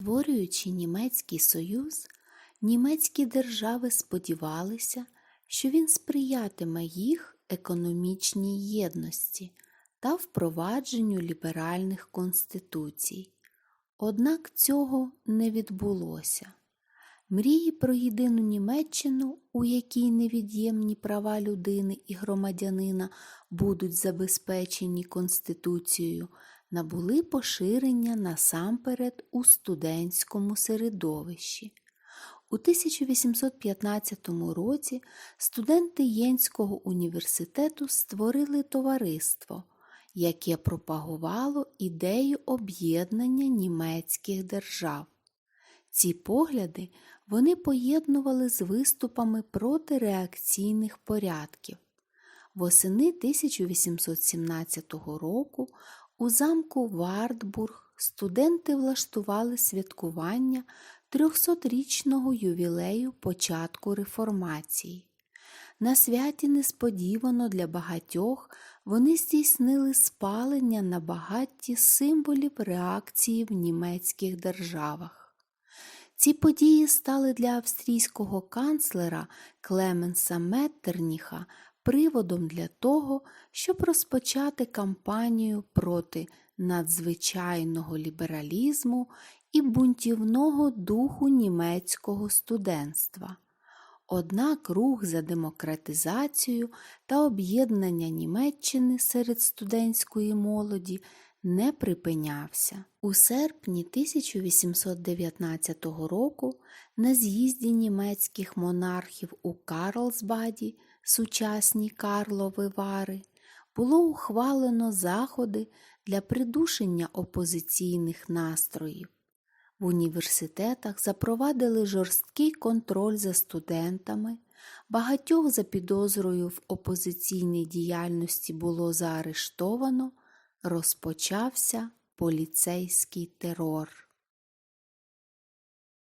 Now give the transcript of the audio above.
Створюючи Німецький Союз, німецькі держави сподівалися, що він сприятиме їх економічній єдності та впровадженню ліберальних конституцій. Однак цього не відбулося. Мрії про єдину Німеччину, у якій невід'ємні права людини і громадянина будуть забезпечені Конституцією, набули поширення насамперед у студентському середовищі. У 1815 році студенти Єнського університету створили товариство, яке пропагувало ідею об'єднання німецьких держав. Ці погляди вони поєднували з виступами проти реакційних порядків. Восени 1817 року у замку Вартбург студенти влаштували святкування 300-річного ювілею початку реформації. На святі несподівано для багатьох вони здійснили спалення на багатті символів реакції в німецьких державах. Ці події стали для австрійського канцлера Клеменса Меттерніха приводом для того, щоб розпочати кампанію проти надзвичайного лібералізму і бунтівного духу німецького студентства. Однак рух за демократизацію та об'єднання Німеччини серед студентської молоді не припинявся. У серпні 1819 року на з'їзді німецьких монархів у Карлсбаді, сучасній Карлови Вари, було ухвалено заходи для придушення опозиційних настроїв. В університетах запровадили жорсткий контроль за студентами, багатьох за підозрою в опозиційній діяльності було заарештовано, розпочався поліцейський терор.